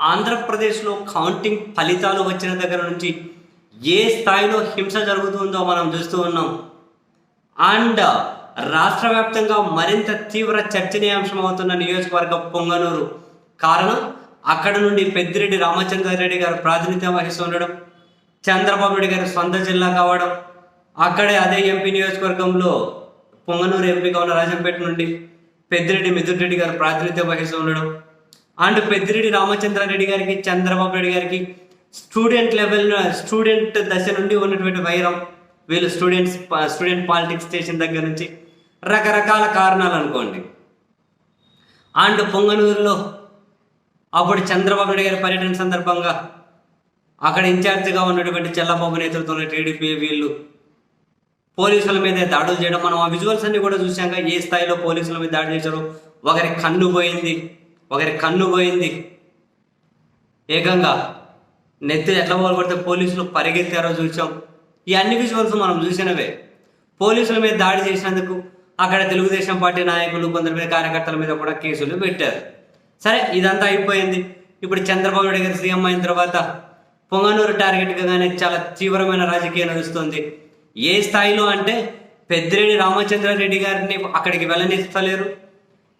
ఆంధ్రప్రదేశ్లో కౌంటింగ్ ఫలితాలు వచ్చిన దగ్గర నుంచి ఏ స్థాయిలో హింస జరుగుతుందో మనం చూస్తూ ఉన్నాం. అండ్ రాష్ట్ర వ్యాప్తంగా మరింత తీవ్ర చర్చనీయాంశం అవుతున్న నియోజకవర్గం పొంగనూరు. కారణం అక్కడ నుండి పెద్దిరెడ్డి రామచంద్రారెడ్డి గారు ప్రాతినిధ్యం వహిస్తుండడం చంద్రబాబు నాయుడు గారి సొంత జిల్లా కావడం అక్కడే అదే ఎంపీ నియోజకవర్గంలో పొంగనూరు ఎంపీగా ఉన్న రాజంపేట నుండి పెద్దిరెడ్డి మిథున్ రెడ్డి గారు ప్రాతినిధ్యం వహిస్తూ ఉండడం అండ్ పెద్దిరెడ్డి రామచంద్రారెడ్డి గారికి చంద్రబాబు రెడ్డి గారికి స్టూడెంట్ లెవెల్ స్టూడెంట్ దశ నుండి ఉన్నటువంటి వైరం వీళ్ళు స్టూడెంట్స్ స్టూడెంట్ పాలిటిక్స్ స్టేషన్ దగ్గర నుంచి రకరకాల కారణాలు అనుకోండి. అండ్ పొంగనూరులో అప్పుడు చంద్రబాబు నాయుడు గారి పర్యటన సందర్భంగా అక్కడ ఇన్ఛార్జిగా ఉన్నటువంటి చెల్లబాబు నేతృత్వంలో టీడీపీ వీళ్ళు పోలీసుల మీద దాడులు చేయడం మనం ఆ విజువల్స్ అన్ని కూడా చూసాక ఏ స్థాయిలో పోలీసుల మీద దాడి చేశారు ఒకరి కన్ను పోయింది ఒకరి కన్ను పోయింది. ఏకంగా నెత్తి ఎట్లా పోగొడితే పోలీసులు పరిగెత్తారో చూసాం. ఈ అన్ని విజువల్స్ మనం చూసినవే. పోలీసుల మీద దాడి చేసినందుకు అక్కడ తెలుగుదేశం పార్టీ నాయకులు కొందరి మీద కార్యకర్తల మీద కూడా కేసులు పెట్టారు. సరే ఇదంతా అయిపోయింది. ఇప్పుడు చంద్రబాబు నాయుడు గారు సీఎం అయిన తర్వాత పొంగనూరు టార్గెట్గానే చాలా తీవ్రమైన రాజకీయం నడుస్తుంది. ఏ స్థాయిలో అంటే పెద్దిరెడ్డి రామచంద్రారెడ్డి గారిని అక్కడికి వెళ్ళనిస్తలేరు.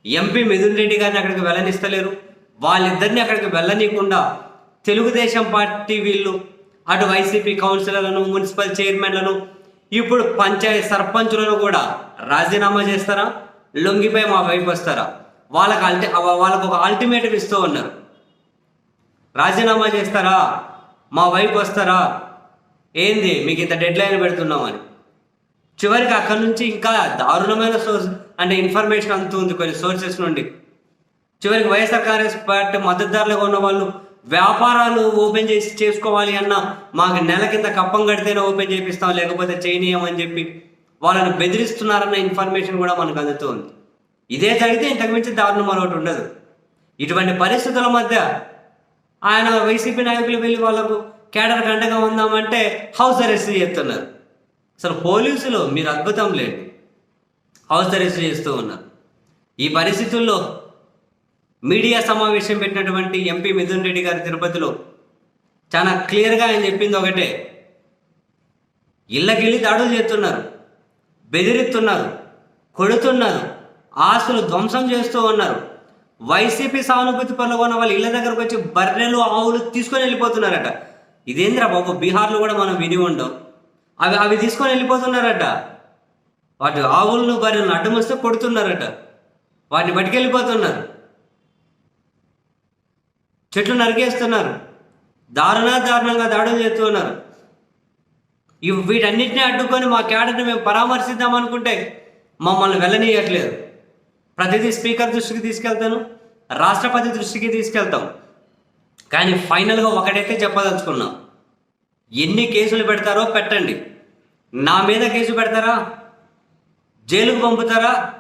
ఎంపీ మిథున్ రెడ్డి గారిని అక్కడికి వెళ్ళనిస్తలేరు. వాళ్ళిద్దరిని అక్కడికి వెళ్ళనీయకుండా తెలుగుదేశం పార్టీ వీళ్ళు అటు వైసీపీ కౌన్సిలర్లను మున్సిపల్ చైర్మన్లను ఇప్పుడు పంచాయత్ సర్పంచులను కూడా రాజీనామా చేస్తారా? లొంగిపై మా వైపు వస్తారా? వాళ్ళకి అల్టి వాళ్ళకు ఒక అల్టిమేటివ్ ఇస్తూ ఉన్నారు. రాజీనామా చేస్తారా? మా వైపు వస్తారా? ఏంది మీకు ఇంత డెడ్ లైన్ పెడుతున్నామని. చివరికి అక్కడి నుంచి ఇంకా దారుణమైన సోర్స్ అంటే ఇన్ఫర్మేషన్ అందుతుంది కొన్ని సోర్సెస్ నుండి. చివరికి వైఎస్ఆర్ కాంగ్రెస్ పార్టీ మద్దతుదారులుగా ఉన్న వాళ్ళు వ్యాపారాలు ఓపెన్ చేసి చేసుకోవాలి అన్న మాకు నెల కింద కప్పం కడితేనే ఓపెన్ చేపిస్తాం లేకపోతే చేయనీయమని చెప్పి వాళ్ళని బెదిరిస్తున్నారన్న ఇన్ఫర్మేషన్ కూడా మనకు అందుతుంది. ఇదే జరిగితే ఇంతకుమించి దారుణం మరొకటి ఉండదు. ఇటువంటి పరిస్థితుల మధ్య ఆయన వైసీపీ నాయకులు వెళ్ళి వాళ్ళకు కేడర్ గంటగా ఉందామంటే హౌస్ అరెస్ట్ చేస్తున్నారు. అసలు పోలీసులు మీరు అద్భుతం లేదు. హౌస్ అరెస్ట్ చేస్తూ ఉన్నారు. ఈ పరిస్థితుల్లో మీడియా సమావేశం పెట్టినటువంటి ఎంపీ మిథున్ రెడ్డి గారి తిరుపతిలో చాలా క్లియర్గా ఆయన చెప్పింది ఒకటే. ఇళ్ళకెళ్ళి దాడులు చేస్తున్నారు బెదిరిస్తున్నారు కొడుతున్నారు ఆస్తులు ధ్వంసం చేస్తూ ఉన్నారు. వైసీపీ సానుభూతి పనులు ఉన్న వాళ్ళు ఇళ్ళ దగ్గరకు వచ్చి బర్రెలు ఆవులు తీసుకొని వెళ్ళిపోతున్నారట. ఇదేంద్రా బాబు బీహార్లో కూడా మనం విని ఉండం. అవి అవి తీసుకొని వెళ్ళిపోతున్నారట. వాటి ఆవులను బర్రెలను అడ్డం వస్తే కొడుతున్నారట. వాటిని పట్టుకెళ్ళిపోతున్నారు. చెట్లు నరికేస్తున్నారు. దారుణ దారుణంగా దాడులు చేస్తున్నారు. ఇవి వీటన్నిటిని అడ్డుకొని మా క్యాడర్ని మేము పరామర్శిద్దాం అనుకుంటే మమ్మల్ని వెళ్ళనీయట్లేదు. ప్రతిదీ స్పీకర్ దృష్టికి తీసుకెళ్తాను రాష్ట్రపతి దృష్టికి తీసుకెళ్తాం. కానీ ఫైనల్గా ఒకటైతే చెప్పదలుచుకున్నాం. ఎన్ని కేసులు పెడతారో పెట్టండి. నా మీద కేసు పెడతారా? జైలుకు పంపుతారా?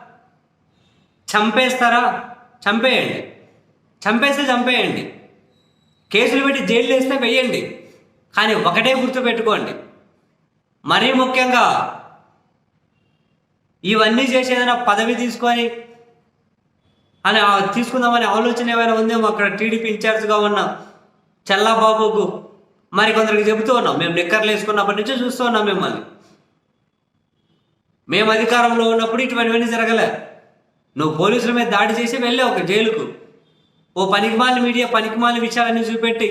చంపేస్తారా? చంపేయండి. చంపేస్తే చంపేయండి. కేసులు పెట్టి జైలు వేస్తే వేయండి. కానీ ఒకటే గుర్తు పెట్టుకోండి. మరీ ముఖ్యంగా ఇవన్నీ చేసేదైనా పదవి తీసుకొని అని తీసుకుందామనే ఆలోచన ఏమైనా ఉందేమో అక్కడ టీడీపీ ఇన్ఛార్జ్గా ఉన్న చల్లాబాబుకు? మరి కొందరికి చెబుతూ ఉన్నాం మేము నిక్కర్లు వేసుకున్నప్పటి నుంచి చూస్తూ ఉన్నాం మిమ్మల్ని. మేము అధికారంలో ఉన్నప్పుడు ఇటువంటివన్నీ జరగలే. నువ్వు పోలీసుల మీద దాడి చేసి వెళ్ళావు ఒక జైలుకు. ఓ పనికిమాలిన మీడియా పనికిమాలిన విషయాలన్నీ చూపెట్టి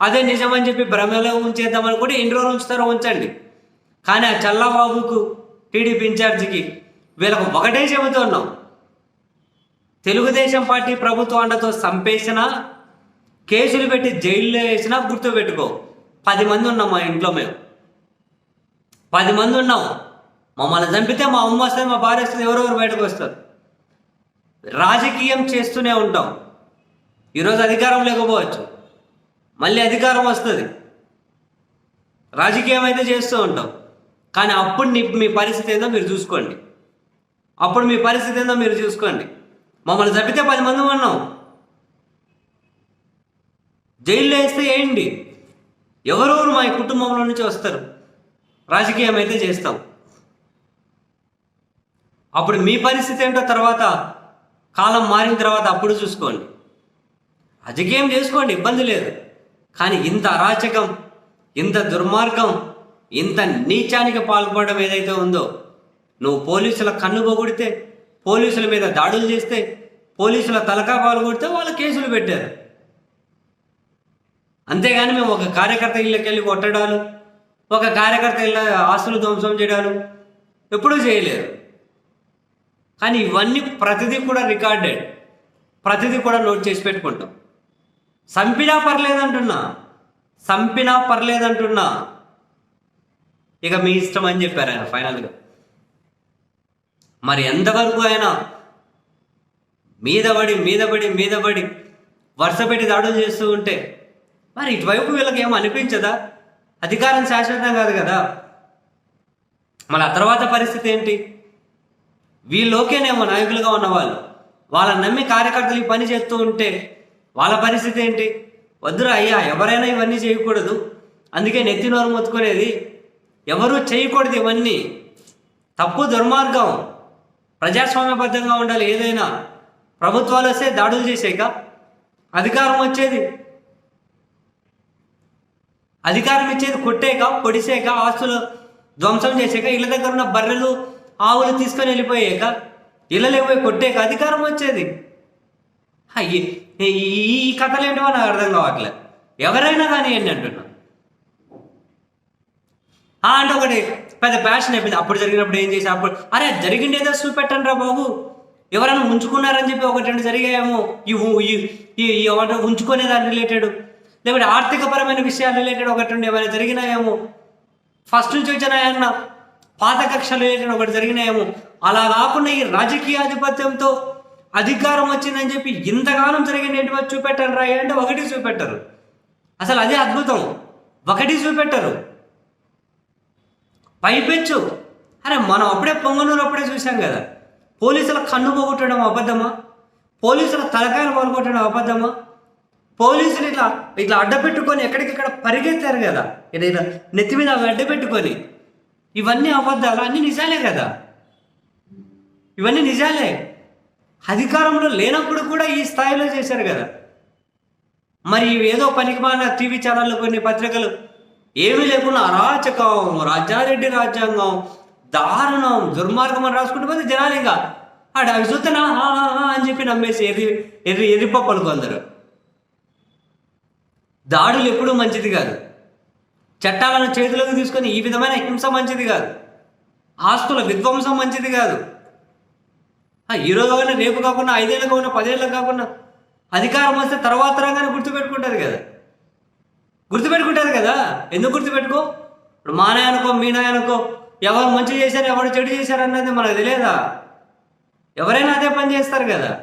అదే నిజమని చెప్పి భ్రమలో ఉంచేద్దామని కూడా ఎన్ని రోజులు ఉంచుతారో ఉంచండి. కానీ ఆ చల్లబాబుకు టీడీపీ ఇన్ఛార్జికి వీళ్ళకు ఒకటే చెబుతున్నాం తెలుగుదేశం పార్టీ ప్రభుత్వ అండతో చంపేసినా కేసులు పెట్టి జైల్లో వేసినా గుర్తుపెట్టుకో. పది మంది ఉన్నాం మా ఇంట్లో మేము. పది మంది ఉన్నాం. మమ్మల్ని చంపితే మా అమ్మ వస్తుంది మా భార్య వస్తుంది ఎవరెవరు బయటకు వస్తారు. రాజకీయం చేస్తూనే ఉంటాం. ఈరోజు అధికారం లేకపోవచ్చు. మళ్ళీ అధికారం వస్తుంది. రాజకీయం అయితే చేస్తూ ఉంటాం. కానీ అప్పుడు మీ పరిస్థితి ఏందో మీరు చూసుకోండి. అప్పుడు మీ పరిస్థితి ఏందో మీరు చూసుకోండి. మమ్మల్ని చంపితే పది మంది ఉన్నాం. జైల్లో వేస్తే వేయండి ఎవరెవరు మా కుటుంబంలో నుంచి వస్తారు. రాజకీయం అయితే చేస్తాం. అప్పుడు మీ పరిస్థితి ఏంటో తర్వాత కాలం మారిన తర్వాత అప్పుడు చూసుకోండి. రాజకీయం చేసుకోండి ఇబ్బంది లేదు. కానీ ఇంత అరాచకం ఇంత దుర్మార్గం ఇంత నీచానికి పాల్పడడం ఏదైతే ఉందో నువ్వు పోలీసుల కన్ను పోగొడితే పోలీసుల మీద దాడులు చేస్తే పోలీసుల తలకా పాల్గొడితే వాళ్ళు కేసులు పెట్టారు. అంతేగాని మేము ఒక కార్యకర్త ఇళ్ళకి వెళ్ళి కొట్టడాలు ఒక కార్యకర్త ఇళ్ళ ఆస్తులు ధ్వంసం చేయడాలు ఎప్పుడూ చేయలేరు. కానీ ఇవన్నీ ప్రతిదీ కూడా రికార్డెడ్. ప్రతిదీ కూడా నోట్ చేసి పెట్టుకుంటాం. సంపినా పర్లేదంటున్నా. సంపినా పర్లేదంటున్నా. ఇక మీ ఇష్టం అని చెప్పారు ఆయన ఫైనల్గా. మరి ఎంతవరకు ఆయన మీద పడి మీద పడి మీద పడి వరుస పెట్టి దాడులు చేస్తూ ఉంటే మరి ఇటువైపు వీళ్ళకి ఏం అనిపించదా? అధికారం శాశ్వతం కాదు కదా. మళ్ళీ ఆ తర్వాత పరిస్థితి ఏంటి? వీళ్ళోకేనేమో నాయకులుగా ఉన్నవాళ్ళు. వాళ్ళని నమ్మి కార్యకర్తలు ఈ పని చేస్తూ ఉంటే వాళ్ళ పరిస్థితి ఏంటి? వద్దురా అయ్యా ఎవరైనా ఇవన్నీ చేయకూడదు. అందుకే నెత్తి నోరు మొత్తుకునేది ఎవరూ చేయకూడదు ఇవన్నీ. తప్పు దుర్మార్గం. ప్రజాస్వామ్యబద్ధంగా ఉండాలి ఏదైనా. ప్రభుత్వాలు వస్తే దాడులు చేసాక అధికారం వచ్చేది. అధికారం ఇచ్చేది కొట్టేక పొడిసేక ఆస్తులు ధ్వంసం చేసాక ఇళ్ళ దగ్గర ఉన్న బర్రెలు ఆవులు తీసుకొని వెళ్ళిపోయాక ఇళ్ళలో పోయి కొట్టేక అధికారం వచ్చేది. ఈ కథలు ఏంటో నాకు అర్థం కావట్లే. ఎవరైనా కానీ ఏంటి అంటున్నా? అంటే ఒకటి పెద్ద ప్యాషన్ అయిపోయింది. అప్పుడు జరిగినప్పుడు ఏం చేసి అప్పుడు అరే జరిగింది ఏదో చూపెట్టండి రా బాబు. ఎవరైనా ఉంచుకున్నారని చెప్పి ఒకటి రెండు జరిగాయేమో. ఈ ఈ ఉంచుకునే దాని రిలేటెడ్ లేకపోతే ఆర్థికపరమైన విషయాలు రిలేటెడ్ ఒకటి ఉండే ఏమైనా జరిగినాయేమో. ఫస్ట్ నుంచి వచ్చినాయన్న పాత కక్షలు రిలేటెడ్ ఒకటి జరిగినాయేమో. అలా కాకుండా ఈ రాజకీయ ఆధిపత్యంతో అధికారం వచ్చిందని చెప్పి ఇంతకాలం జరిగినటువంటి చూపెట్టారు చూపెట్టండి రా అంటే ఒకటి చూపెట్టరు. అసలు అదే అద్భుతం. ఒకటి చూపెట్టరు. పైపెచ్చు. అరే మనం అప్పుడే పొంగనూరు అప్పుడే చూసాం కదా. పోలీసుల కన్ను పోగొట్టడం అబద్ధమా? పోలీసుల తలకాయలు పోగొట్టడం అబద్ధమా? పోలీసులు ఇట్లా ఇట్లా అడ్డపెట్టుకొని ఎక్కడికెక్కడ పరిగెత్తారు కదా. ఏదైనా నెత్తి మీద అవి అడ్డపెట్టుకొని ఇవన్నీ అబద్ధాలు అన్నీ నిజాలే కదా. ఇవన్నీ నిజాలే. అధికారంలో లేనప్పుడు కూడా ఈ స్థాయిలో చేశారు కదా. మరి ఏదో పనికిమాన టీవీ ఛానళ్ళు కొన్ని పత్రికలు. ఏమీ లేకుండా అరాచకం రాజారెడ్డి రాజ్యాంగం దారుణం దుర్మార్గం అని రాసుకుంటూ పోతే జనాలు ఇంకా ఆడ అవి చూస్తున్నా అని చెప్పి నమ్మేసి ఎర్రి ఎర్రి ఎర్రిపప్పలు కొందరు. దాడులు ఎప్పుడూ మంచిది కాదు. చట్టాలను చేతిలోకి తీసుకొని ఈ విధమైన హింస మంచిది కాదు. ఆస్తుల విధ్వంసం మంచిది కాదు. ఈరోజు కాకుండా రేపు కాకుండా ఐదేళ్ళకు కాకుండా పదేళ్ళకు కాకుండా అధికారం వస్తే తర్వాత రాగానే గుర్తుపెట్టుకుంటుంది కదా. గుర్తుపెట్టుకుంటుంది కదా? ఎందుకు గుర్తుపెట్టుకో? ఇప్పుడు మా నాయనకో మీ నాయనకో ఎవరు మంచి చేశారు ఎవరు చెడు చేశారు అన్నది మనకు తెలియదా? ఎవరైనా అదే పని చేస్తారు కదా.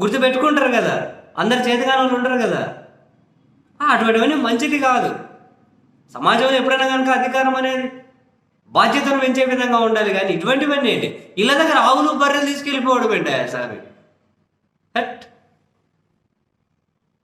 గుర్తుపెట్టుకుంటారు కదా. అందరు చేతగానే ఉండరు కదా. అటువంటివన్నీ మంచిది కాదు. సమాజంలో ఎప్పుడైనా కనుక అధికారం అనేది బాధ్యతను పెంచే విధంగా ఉండాలి కానీ ఇటువంటివన్నీ ఏంటి? ఇళ్ళ దగ్గర ఆవులు బర్రెలు తీసుకెళ్ళిపోవడం ఏంటి సార్? హట్.